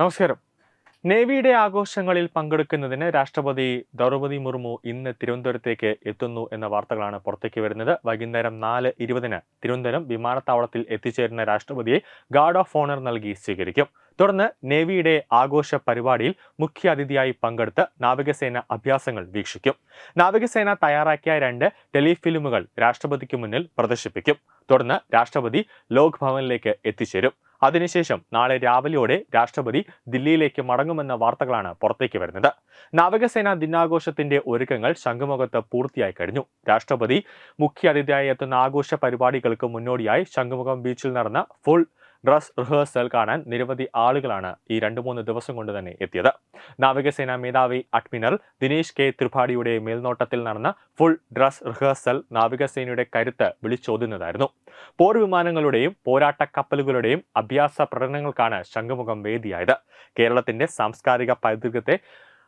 നമസ്കാരം. നേവിയുടെ ആഘോഷങ്ങളിൽ പങ്കെടുക്കുന്നതിന് രാഷ്ട്രപതി ദ്രൗപദി മുർമു ഇന്ന് തിരുവനന്തപുരത്തേക്ക് എത്തുന്നു എന്ന വാർത്തകളാണ് പുറത്തേക്ക് വരുന്നത്. വൈകുന്നേരം നാല് ഇരുപതിന് തിരുവനന്തപുരം വിമാനത്താവളത്തിൽ എത്തിച്ചേരുന്ന രാഷ്ട്രപതിയെ ഗാർഡ് ഓഫ് ഓണർ നൽകി സ്വീകരിക്കും. തുടർന്ന് നേവിയുടെ ആഘോഷ പരിപാടിയിൽ മുഖ്യ അതിഥിയായി പങ്കെടുത്ത് നാവികസേന അഭ്യാസങ്ങൾ വീക്ഷിക്കും. നാവികസേന തയ്യാറാക്കിയ രണ്ട് ടെലിഫിലിമുകൾ രാഷ്ട്രപതിക്ക് മുന്നിൽ പ്രദർശിപ്പിക്കും. തുടർന്ന് രാഷ്ട്രപതി ലോക്ഭവനിലേക്ക് എത്തിച്ചേരും. അതിനുശേഷം നാളെ രാവിലെയോടെ രാഷ്ട്രപതി ദില്ലിയിലേക്ക് മടങ്ങുമെന്ന വാർത്തകളാണ് പുറത്തേക്ക് വരുന്നത്. നാവികസേന ദിനാഘോഷത്തിന്റെ ഒരുക്കങ്ങൾ ശംഖുമുഖത്ത് പൂർത്തിയായി കഴിഞ്ഞു. രാഷ്ട്രപതി മുഖ്യ അതിഥിയായി എത്തുന്ന ആഘോഷ പരിപാടികൾക്ക് മുന്നോടിയായി ശംഖുമുഖം ബീച്ചിൽ നടന്ന ഫുൾ ഡ്രസ് റിഹേഴ്സൽ കാണാൻ നിരവധി ആളുകളാണ് ഈ രണ്ട് മൂന്ന് ദിവസം കൊണ്ട് തന്നെ എത്തിയത്. നാവികസേന മേധാവി അഡ്മിറൽ ദിനേശ് കെ ത്രിപാഠിയുടെ മേൽനോട്ടത്തിൽ നടന്ന ഫുൾ ഡ്രസ് റിഹേഴ്സൽ നാവികസേനയുടെ കരുത്ത് വിളിച്ചോതുന്നതായിരുന്നു. പോർ വിമാനങ്ങളുടെയും പോരാട്ട കപ്പലുകളുടെയും അഭ്യാസ പ്രകടനങ്ങൾക്കാണ് ശംഖുമുഖം വേദിയായത്. കേരളത്തിന്റെ സാംസ്കാരിക പൈതൃകത്തെ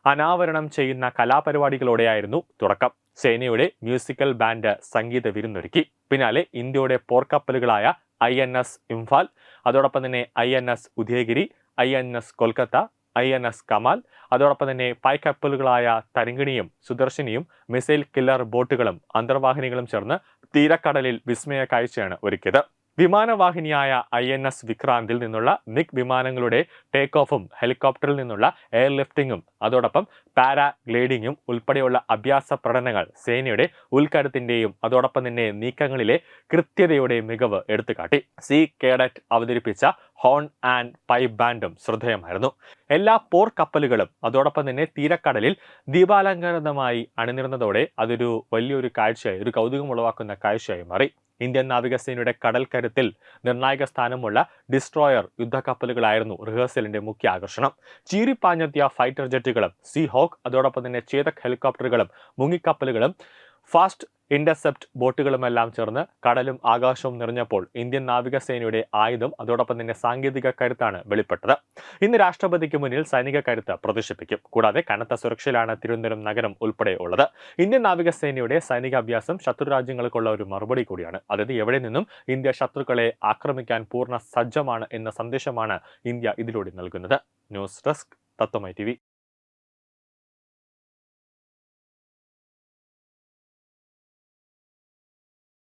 അനാവരണം ചെയ്യുന്ന കലാപരിപാടികളോടെയായിരുന്നു തുടക്കം. സേനയുടെ മ്യൂസിക്കൽ ബാൻഡ് സംഗീത വിരുന്നൊരുക്കി. പിന്നാലെ ഇന്ത്യയുടെ പോർക്കപ്പലുകളായ ഐ എൻ എസ് ഇംഫാൽ അതോടൊപ്പം തന്നെ I N S Udayagiri I N S Kolkata I N S Kamal അതോടൊപ്പം തന്നെ പായ്ക്കപ്പലുകളായ തരങ്കിണിയും സുദർശിനിയും മിസൈൽ കില്ലർ ബോട്ടുകളും അന്തർവാഹിനികളും ചേർന്ന് തീരക്കടലിൽ വിസ്മയ കാഴ്ചയാണ് ഒരുക്കിയത്. വിമാനവാഹിനിയായ ഐ എൻ എസ് വിക്രാന്തിൽ നിന്നുള്ള മിഗ് വിമാനങ്ങളുടെ ടേക്ക് ഓഫും ഹെലികോപ്റ്ററിൽ നിന്നുള്ള എയർലിഫ്റ്റിംഗും അതോടൊപ്പം പാരാഗ്ലൈഡിങ്ങും ഉൾപ്പെടെയുള്ള അഭ്യാസ പ്രകടനങ്ങൾ സേനയുടെ ഉൽക്കരത്തിന്റെയും അതോടൊപ്പം തന്നെ നീക്കങ്ങളിലെ കൃത്യതയുടെ മികവ് എടുത്തുകാട്ടി. സി കേഡറ്റ് അവതരിപ്പിച്ച ഹോൺ ആൻഡ് പൈപ്പ് ബാൻഡും ശ്രദ്ധേയമായിരുന്നു. എല്ലാ പോർ കപ്പലുകളും അതോടൊപ്പം തന്നെ തീരക്കടലിൽ ദീപാലങ്കൃതമായി അണിനിരുന്നതോടെ അതൊരു വലിയൊരു കാഴ്ചയായി ഒരു കൗതുകം ഉളവാക്കുന്ന കാഴ്ചയായി മാറി. ഇന്ത്യൻ നാവികസേനയുടെ കടൽ കരുത്തിൽ നിർണായക സ്ഥാനമുള്ള ഡിസ്ട്രോയർ യുദ്ധക്കപ്പലുകളായിരുന്നു റിഹേഴ്സലിന്റെ മുഖ്യ ആകർഷണം. ചീരിപ്പാഞ്ഞെത്തിയ ഫൈറ്റർ ജെറ്റുകളും സീ ഹോക്ക് അതോടൊപ്പം തന്നെ ചേതക് ഹെലികോപ്റ്ററുകളും മുങ്ങിക്കപ്പലുകളും ഫാസ്റ്റ് ഇന്റർസെപ്റ്റ് ബോട്ടുകളുമെല്ലാം ചേർന്ന് കടലും ആകാശവും നിറഞ്ഞപ്പോൾ ഇന്ത്യൻ നാവികസേനയുടെ ആയുധം അതോടൊപ്പം തന്നെ സാങ്കേതിക കരുത്താണ് വെളിപ്പെട്ടത്. ഇന്ന് രാഷ്ട്രപതിക്ക് മുന്നിൽ സൈനിക കരുത്ത് പ്രദർശിപ്പിക്കും. കൂടാതെ കനത്ത സുരക്ഷയിലാണ് തിരുവനന്തപുരം നഗരം ഉൾപ്പെടെ ഉള്ളത്. ഇന്ത്യൻ നാവികസേനയുടെ സൈനിക അഭ്യാസം ശത്രു രാജ്യങ്ങൾക്കുള്ള ഒരു മറുപടി കൂടിയാണ്. അതായത് എവിടെ നിന്നും ഇന്ത്യ ശത്രുക്കളെ ആക്രമിക്കാൻ പൂർണ സജ്ജമാണ് എന്ന സന്ദേശമാണ് ഇന്ത്യ ഇതിലൂടെ നൽകുന്നത്. ന്യൂസ് ഡെസ്ക് തത്വമൈ ടി